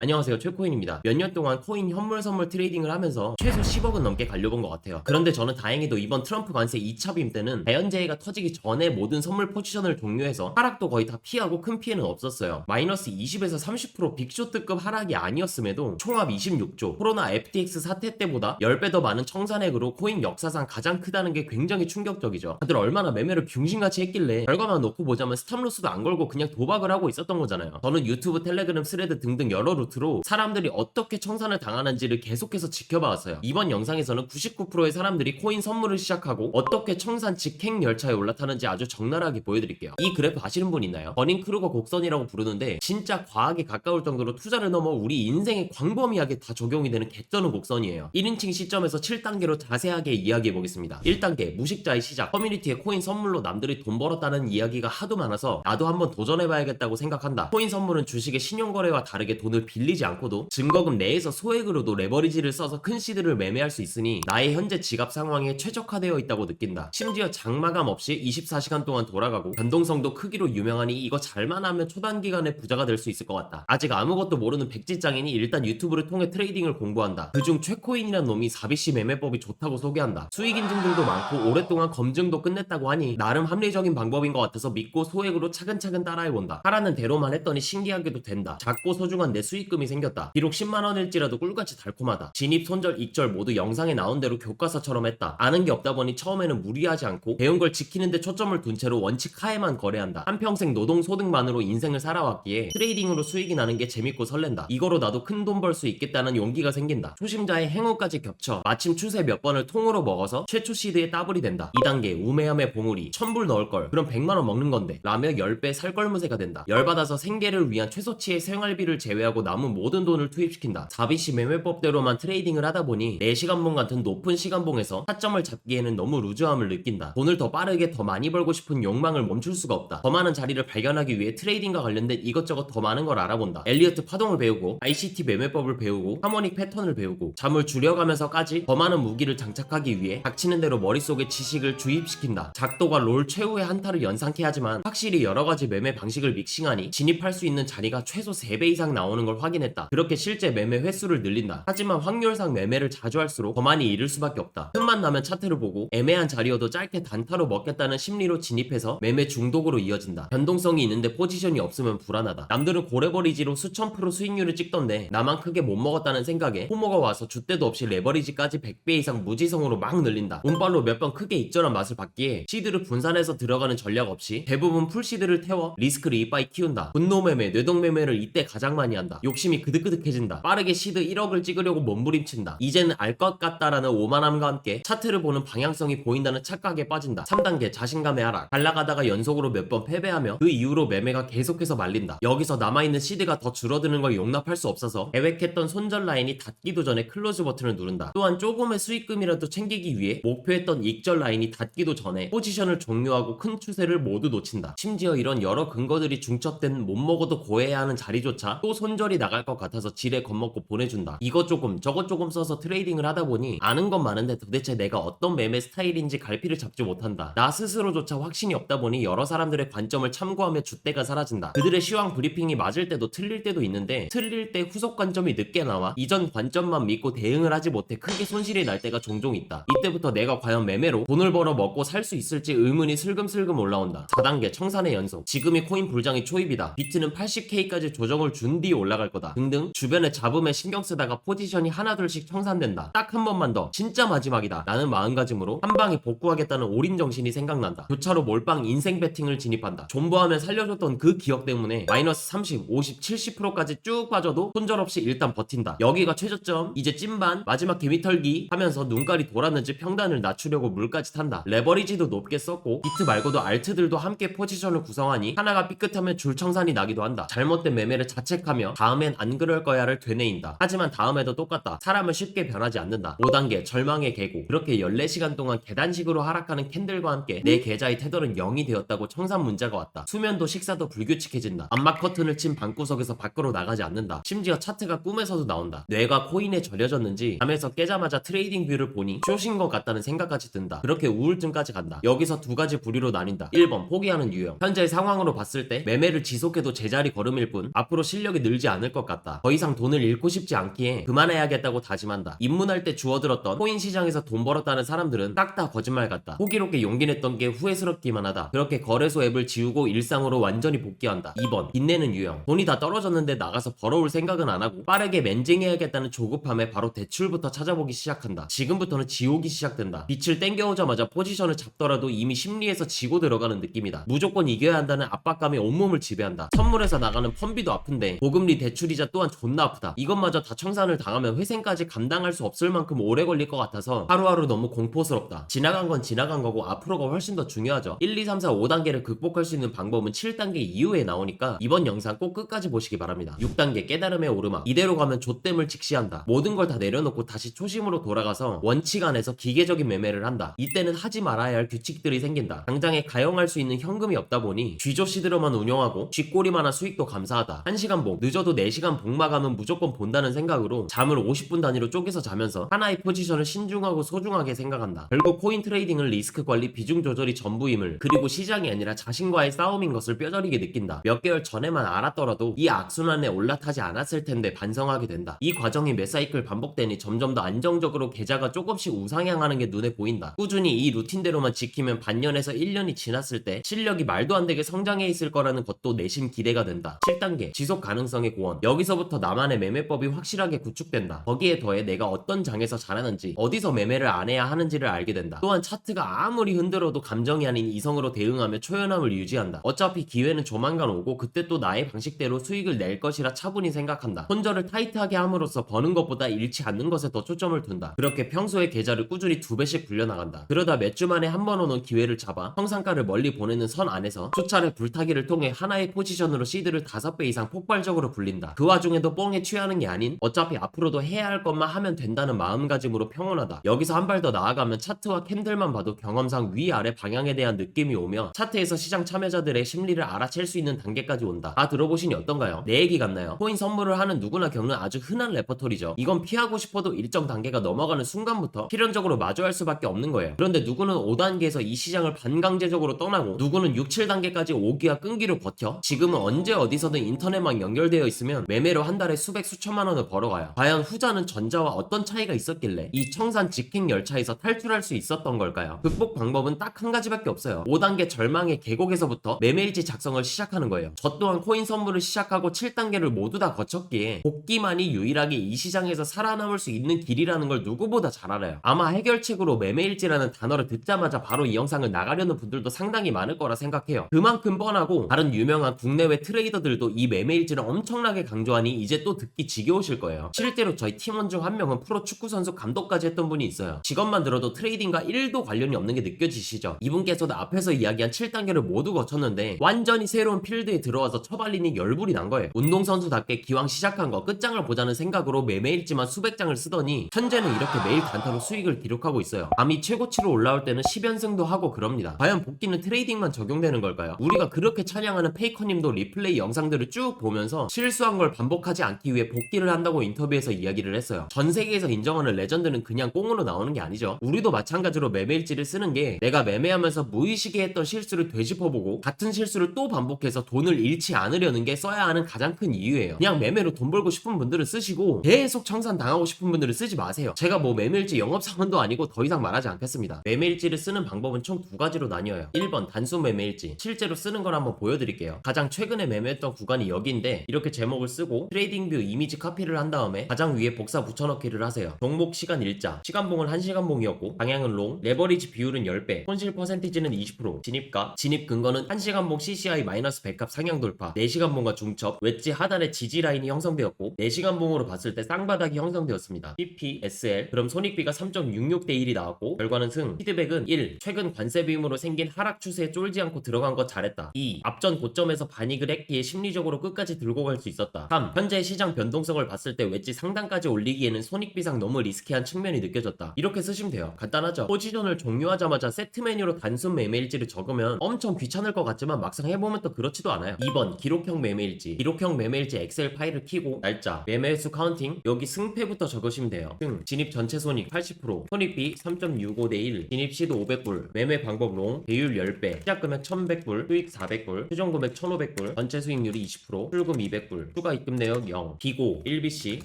안녕하세요. 최코인입니다. 몇 년 동안 코인 현물 선물 트레이딩을 하면서 최소 10억은 넘게 갈려본 것 같아요. 그런데 저는 다행히도 이번 트럼프 관세 2차 빔 때는 자연재해가 터지기 전에 모든 선물 포지션을 종료해서 하락도 거의 다 피하고 큰 피해는 없었어요. 마이너스 20에서 30% 빅쇼트급 하락이 아니었음에도 총합 26조 코로나 FTX 사태 때보다 10배 더 많은 청산액으로 코인 역사상 가장 크다는 게 굉장히 충격적이죠. 다들 얼마나 매매를 병신같이 했길래 결과만 놓고 보자면 스탑로스도 안 걸고 그냥 도박을 하고 있었던 거잖아요. 저는 유튜브 텔레그램 스레드 등등 여러 루 트로 사람들이 어떻게 청산을 당하는지를 계속해서 지켜봐왔어요. 이번 영상에서는 99%의 사람들이 코인 선물을 시작하고 어떻게 청산 직행 열차에 올라타는지 아주 적나라하게 보여드릴게요. 이 그래프 아시는 분 있나요? 버닝 크루거 곡선이라고 부르는데 진짜 과학에 가까울 정도로 투자를 넘어 우리 인생에 광범위하게 다 적용이 되는 개쩌는 곡선이에요. 1인칭 시점에서 7단계로 자세하게 이야기해 보겠습니다. 1단계 무식자의 시작 커뮤니티에 코인 선물로 남들이 돈 벌었다는 이야기가 하도 많아서 나도 한번 도전해봐야겠다고 생각한다. 코인 선물은 주식의 신용거래와 다르게 돈을 빌리지 않고도 증거금 내에서 소액으로도 레버리지를 써서 큰 시드를 매매할 수 있으니 나의 현재 지갑 상황에 최적화되어 있다고 느낀다. 심지어 장마감 없이 24시간 동안 돌아가고 변동성도 크기로 유명하니 이거 잘만 하면 초단 기간에 부자가 될 수 있을 것 같다. 아직 아무것도 모르는 백지장인이 일단 유튜브를 통해 트레이딩을 공부한다. 그중 최코인이란 놈이 4BC 매매법이 좋다고 소개한다. 수익 인증들도 많고 오랫동안 검증도 끝냈다고 하니 나름 합리적인 방법인 것 같아서 믿고 소액으로 차근차근 따라해본다. 하라는 대로만 했더니 신기하게도 된다. 작고 소중한 내 수익 금이 생겼다. 비록 10만원일지라도 꿀같이 달콤하다. 진입, 손절, 익절 모두 영상에 나온 대로 교과서처럼 했다. 아는 게 없다 보니 처음에는 무리하지 않고 배운 걸 지키는데 초점을 둔 채로 원칙 하에만 거래한다. 한평생 노동 소득만으로 인생을 살아왔기에 트레이딩으로 수익이 나는 게 재밌고 설렌다. 이거로 나도 큰 돈 벌 수 있겠다는 용기가 생긴다. 초심자의 행운까지 겹쳐 마침 추세 몇 번을 통으로 먹어서 최초 시드에 따블이 된다. 2단계 우매함의 봉우리 천불 넣을 걸 그럼 100만원 먹는 건데 라며 10배 살걸 무새가 된다. 열받아서 생계를 위한 최소치의 생활비를 제외하고 남은 모든 돈을 투입시킨다. 4BC 매매법대로만 트레이딩을 하다 보니 4시간봉 같은 높은 시간봉에서 타점을 잡기에는 너무 루즈함을 느낀다. 돈을 더 빠르게 더 많이 벌고 싶은 욕망을 멈출 수가 없다. 더 많은 자리를 발견하기 위해 트레이딩과 관련된 이것저것 더 많은 걸 알아본다. 엘리어트 파동을 배우고 ICT 매매법을 배우고 하모닉 패턴을 배우고 잠을 줄여가면서까지 더 많은 무기를 장착하기 위해 닥치는 대로 머릿속에 지식을 주입시킨다. 작도가 롤 최후의 한타를 연상케 하지만 확실히 여러 가지 매매 방식을 믹싱하니 진입할 수 있는 자리가 최소 3배 이상 나오는 걸 확인 했다. 그렇게 실제 매매 횟수를 늘린다. 하지만 확률상 매매를 자주 할수록 더 많이 잃을 수밖에 없다. 틈만 나면 차트를 보고 애매한 자리여도 짧게 단타로 먹겠다는 심리로 진입해서 매매 중독으로 이어진다. 변동성이 있는데 포지션이 없으면 불안하다. 남들은 고래버리지로 수천 프로 수익률을 찍던데 나만 크게 못 먹었다는 생각에 호모가 와서 줏대도 없이 레버리지까지 100배 이상 무지성으로 막 늘린다. 운빨로 몇 번 크게 익절한 맛을 봤기에 시드를 분산해서 들어가는 전략 없이 대부분 풀시드를 태워 리스크를 이빠이 키운다. 분노매매, 뇌동매매를 이때 가장 많이 한다. 욕 심이 그득그득해진다. 빠르게 시드 1억을 찍으려고 몸부림친다. 이제는 알 것 같다라는 오만함과 함께 차트를 보는 방향성이 보인다는 착각에 빠진다. 3단계 자신감의 하락. 갈라가다가 연속으로 몇 번 패배하며 그 이후로 매매가 계속해서 말린다. 여기서 남아있는 시드가 더 줄어드는 걸 용납할 수 없어서 계획했던 손절 라인이 닿기도 전에 클로즈 버튼을 누른다. 또한 조금의 수익금이라도 챙기기 위해 목표했던 익절 라인이 닿기도 전에 포지션을 종료하고 큰 추세를 모두 놓친다. 심지어 이런 여러 근거들이 중첩된 못 먹어도 고해야 하는 자리조차 또 손절이 나갈 것 같아서 지레 겁먹고 보내준다. 이것 조금 저것 조금 써서 트레이딩을 하다 보니 아는 건 많은데 도대체 내가 어떤 매매 스타일인지 갈피를 잡지 못한다. 나 스스로조차 확신이 없다 보니 여러 사람들의 관점을 참고하며 줏대가 사라진다. 그들의 시황 브리핑이 맞을 때도 틀릴 때도 있는데 틀릴 때 후속 관점이 늦게 나와 이전 관점만 믿고 대응을 하지 못해 크게 손실이 날 때가 종종 있다. 이때부터 내가 과연 매매로 돈을 벌어 먹고 살 수 있을지 의문이 슬금슬금 올라온다. 4단계 청산의 연속. 지금이 코인 불장이 초입이다. 비트는 80K까지 조정을 준 뒤 올라갈 거다. 등등 주변에 잡음에 신경 쓰다가 포지션이 하나둘씩 청산된다. 딱 한 번만 더. 진짜 마지막이다. 라는 마음가짐으로 한 방에 복구하겠다는 올인 정신이 생각난다. 교차로 몰빵 인생 배팅을 진입한다. 존버하면 살려줬던 그 기억 때문에 마이너스 30, 50, 70%까지 쭉 빠져도 손절 없이 일단 버틴다. 여기가 최저점. 이제 찐반 마지막 개미털기 하면서 눈깔이 돌았는지 평단을 낮추려고 물까지 탄다. 레버리지도 높게 썼고 비트 말고도 알트들도 함께 포지션을 구성하니 하나가 삐끗하면 줄 청산이 나기도 한다. 잘못된 매매를 자책하며 다음 엔 안 그럴 거야를 되뇌인다. 하지만 다음에도 똑같다. 사람은 쉽게 변하지 않는다. 5단계 절망의 계고 그렇게 14시간 동안 계단식으로 하락하는 캔들과 함께 내 계좌의 태도는 0이 되었다고 청산 문자가 왔다. 수면도 식사도 불규칙해진다. 암막 커튼을 친 방구석에서 밖으로 나가지 않는다. 심지어 차트가 꿈에서도 나온다. 뇌가 코인에 절여졌는지 잠에서 깨자마자 트레이딩 뷰를 보니 쇼신 것 같다는 생각까지 든다. 그렇게 우울증까지 간다. 여기서 두 가지 부류로 나뉜다. 1번 포기하는 유형. 현재의 상황으로 봤을 때 매매를 지속해도 제자리 걸음일 뿐 앞으로 실력이 늘지 않을 않을 것 같다. 더 이상 돈을 잃고 싶지 않기에 그만해야겠다고 다짐한다. 입문할 때 주워들었던 코인 시장에서 돈 벌었다는 사람들은 딱 다 거짓말 같다. 호기롭게 용기 냈던 게 후회스럽기만 하다. 그렇게 거래소 앱을 지우고 일상으로 완전히 복귀한다. 2번 빚내는 유형. 돈이 다 떨어졌는데 나가서 벌어올 생각은 안 하고 빠르게 멘징해야겠다는 조급함에 바로 대출부터 찾아보기 시작한다. 지금부터는 지옥이 시작된다. 빛을 땡겨오자마자 포지션을 잡더라도 이미 심리에서 지고 들어가는 느낌이다. 무조건 이겨야 한다는 압박감이 온몸을 지배한다. 선물에서 나가는 펀비도 아픈데 고금리 대출이자 또한 존나 아프다. 이것마저 다 청산을 당하면 회생까지 감당할 수 없을 만큼 오래 걸릴 것 같아서 하루하루 너무 공포스럽다. 지나간 건 지나간 거고 앞으로가 훨씬 더 중요하죠. 1, 2, 3, 4, 5단계를 극복할 수 있는 방법은 7단계 이후에 나오니까 이번 영상 꼭 끝까지 보시기 바랍니다. 6단계 깨달음의 오르막. 이대로 가면 좆됨을 직시한다. 모든 걸 다 내려놓고 다시 초심으로 돌아가서 원칙 안에서 기계적인 매매를 한다. 이때는 하지 말아야 할 규칙들이 생긴다. 당장에 가용할 수 있는 현금이 없다 보니 쥐조씨들로만 운영하고 쥐꼬리만한 수익도 감사하다. 1시간 봉, 늦어도 4 시간 봉 마감은 무조건 본다는 생각으로 잠을 50분 단위로 쪼개서 자면서 하나의 포지션을 신중하고 소중하게 생각한다. 결국 코인 트레이딩은 리스크 관리 비중 조절이 전부임을 그리고 시장이 아니라 자신과의 싸움인 것을 뼈저리게 느낀다. 몇 개월 전에만 알았더라도 이 악순환에 올라타지 않았을 텐데 반성하게 된다. 이 과정이 몇 사이클 반복되니 점점 더 안정적으로 계좌가 조금씩 우상향하는 게 눈에 보인다. 꾸준히 이 루틴대로만 지키면 반년에서 1년이 지났을 때 실력이 말도 안 되게 성장해 있을 거라는 것도 내심 기대가 된다. 7단계 지속 가능성의 고원. 여기서부터 나만의 매매법이 확실하게 구축된다. 거기에 더해 내가 어떤 장에서 잘하는지 어디서 매매를 안 해야 하는지를 알게 된다. 또한 차트가 아무리 흔들어도 감정이 아닌 이성으로 대응하며 초연함을 유지한다. 어차피 기회는 조만간 오고 그때 또 나의 방식대로 수익을 낼 것이라 차분히 생각한다. 손절을 타이트하게 함으로써 버는 것보다 잃지 않는 것에 더 초점을 둔다. 그렇게 평소에 계좌를 꾸준히 두 배씩 굴려나간다. 그러다 몇 주 만에 한 번 오는 기회를 잡아 평상가를 멀리 보내는 선 안에서 수차례 불타기를 통해 하나의 포지션으로 시드를 다섯 배 이상 폭발적으로 굴린다. 그 와중에도 뻥에 취하는 게 아닌 어차피 앞으로도 해야 할 것만 하면 된다는 마음가짐으로 평온하다. 여기서 한 발 더 나아가면 차트와 캔들만 봐도 경험상 위아래 방향에 대한 느낌이 오며 차트에서 시장 참여자들의 심리를 알아챌 수 있는 단계까지 온다. 다 들어보시니 어떤가요? 내 얘기 같나요? 코인 선물을 하는 누구나 겪는 아주 흔한 레퍼토리죠. 이건 피하고 싶어도 일정 단계가 넘어가는 순간부터 필연적으로 마주할 수밖에 없는 거예요. 그런데 누구는 5단계에서 이 시장을 반강제적으로 떠나고 누구는 6, 7단계까지 오기와 끈기로 버텨 지금은 언제 어디서든 인터넷만 연결되어 있으 면 매매로 한 달에 수백 수천만 원을 벌어가요. 과연 후자는 전자와 어떤 차이가 있었길래 이 청산 직행 열차에서 탈출할 수 있었던 걸까요? 극복 방법은 딱 한 가지밖에 없어요. 5단계 절망의 계곡에서부터 매매일지 작성을 시작하는 거예요. 저 또한 코인 선물을 시작하고 7단계를 모두 다 거쳤기에 복귀만이 유일하게 이 시장에서 살아남을 수 있는 길이라는 걸 누구보다 잘 알아요. 아마 해결책으로 매매일지라는 단어를 듣자마자 바로 이 영상을 나가려는 분들도 상당히 많을 거라 생각해요. 그만큼 뻔하고 다른 유명한 국내외 트레이더들도 이 매매일지를 엄청나게 강조하니 이제 또 듣기 지겨우실 거예요. 실제로 저희 팀원 중 한 명은 프로 축구 선수 감독까지 했던 분이 있어요. 직업만 들어도 트레이딩과 1도 관련이 없는 게 느껴지시죠? 이분께서도 앞에서 이야기한 7단계를 모두 거쳤는데 완전히 새로운 필드에 들어와서 처발리니 열불이 난 거예요. 운동선수답게 기왕 시작한 거 끝장을 보자는 생각으로 매매일지만 수백 장을 쓰더니 현재는 이렇게 매일 단타로 수익을 기록하고 있어요. 감히 최고치로 올라올 때는 10연승도 하고 그럽니다. 과연 복귀는 트레이딩만 적용되는 걸까요? 우리가 그렇게 찬양하는 페이커님도 리플레이 영상들을 쭉 보면서 실수 한 걸 반복하지 않기 위해 복귀를 한다고 인터뷰에서 이야기를 했어요. 전 세계에서 인정하는 레전드는 그냥 꽁으로 나오는 게 아니죠. 우리도 마찬가지로 매매일지를 쓰는 게 내가 매매하면서 무의식에 했던 실수를 되짚어보고 같은 실수를 또 반복해서 돈을 잃지 않으려는 게 써야 하는 가장 큰 이유예요. 그냥 매매로 돈 벌고 싶은 분들은 쓰시고 계속 청산 당하고 싶은 분들은 쓰지 마세요. 제가 뭐 매매일지 영업사원도 아니고 더 이상 말하지 않겠습니다. 매매일지를 쓰는 방법은 총 두 가지로 나뉘어요. 1번 단순 매매일지. 실제로 쓰는 걸 한번 보여드릴게요. 가장 최근에 매매했던 구간이 여기인데 이렇게 제목 을 쓰고 트레이딩 뷰 이미지 카피를 한 다음에 가장 위에 복사 붙여넣기를 하세요. 종목 시간 일자. 시간봉은 1시간봉이었고 방향은 롱. 레버리지 비율은 10배. 손실 퍼센티지는 20%. 진입가. 진입 근거는 1시간봉 CCI 마이너스 100합 상향 돌파. 4시간봉과 중첩. 웨지 하단에 지지 라인이 형성되었고 4시간봉으로 봤을 때 쌍바닥이 형성되었습니다. PP, SL. 그럼 손익비가 3.66 대 1이 나왔고 결과는 승. 피드백은 1. 최근 관세 비움으로 생긴 하락 추세에 쫄지 않고 들어간 것 잘했다. 2. 앞전 고점에서 반익을 했기에 심리적으로 끝까지 들고 갈 수 있었다. 3. 현재 시장 변동성을 봤을 때 웨지 상단까지 올리기에는 손익비상 너무 리스키한 측면이 느껴졌다. 이렇게 쓰시면 돼요. 간단하죠? 포지션을 종료하자마자 세트 메뉴로 단순 매매일지를 적으면 엄청 귀찮을 것 같지만 막상 해보면 또 그렇지도 않아요. 2번 기록형 매매일지. 기록형 매매일지 엑셀 파일을 키고 날짜, 매매 수 카운팅, 여기 승패부터 적으시면 돼요. 승, 진입 전체 손익 80%, 손익비 3.65대 1, 진입 시도 500불, 매매 방법 롱, 배율 10배, 시작 금액 1100불, 수익 400불, 최종 금액 1500불, 전체 수익률이 20%, 출금 200불, 추가 입금 내역 0, 비고, 1BC,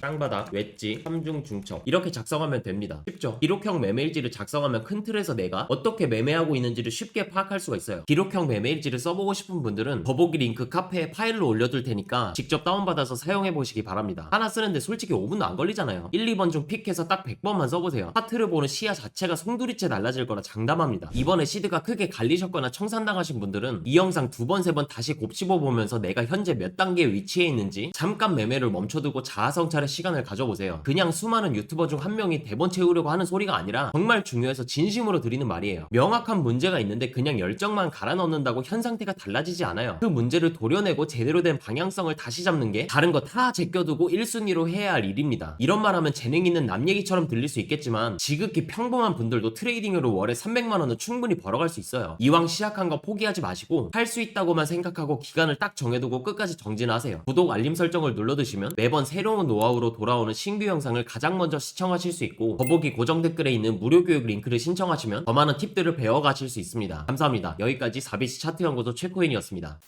땅바닥, 웨지, 3중 중첩 이렇게 작성하면 됩니다. 쉽죠? 기록형 매매일지를 작성하면 큰 틀에서 내가 어떻게 매매하고 있는지를 쉽게 파악할 수가 있어요. 기록형 매매일지를 써보고 싶은 분들은 더보기 링크 카페에 파일로 올려둘 테니까 직접 다운받아서 사용해 보시기 바랍니다. 하나 쓰는데 솔직히 5분도 안 걸리잖아요. 1, 2번 중 픽해서 딱 100번만 써보세요. 차트를 보는 시야 자체가 송두리째 달라질 거라 장담합니다. 이번에 시드가 크게 갈리셨거나 청산당하신 분들은 이 영상 두 번, 세 번 다시 곱씹어 보면서 내가 현재 몇 단계에 위치해 있는지 잠깐 매매를 멈춰두고 자아성찰의 시간을 가져보세요. 그냥 수많은 유튜버 중 한 명이 대본 채우려고 하는 소리가 아니라 정말 중요해서 진심으로 드리는 말이에요. 명확한 문제가 있는데 그냥 열정만 갈아 넣는다고 현 상태가 달라지지 않아요. 그 문제를 도려내고 제대로 된 방향성을 다시 잡는 게 다른 거 다 제껴두고 1순위로 해야 할 일입니다. 이런 말 하면 재능 있는 남 얘기처럼 들릴 수 있겠지만 지극히 평범한 분들도 트레이딩으로 월에 300만 원은 충분히 벌어갈 수 있어요. 이왕 시작한 거 포기하지 마시고 할 수 있다고만 생각하고 기간을 딱 정해두고 끝까지 정진하세요. 구독 알림 설정을 눌러두시면 매번 새로운 노하우로 돌아오는 신규 영상을 가장 먼저 시청하실 수 있고 더보기 고정 댓글에 있는 무료 교육 링크를 신청하시면 더 많은 팁들을 배워가실 수 있습니다. 감사합니다. 여기까지 4BC 차트 연구소 최코인이었습니다.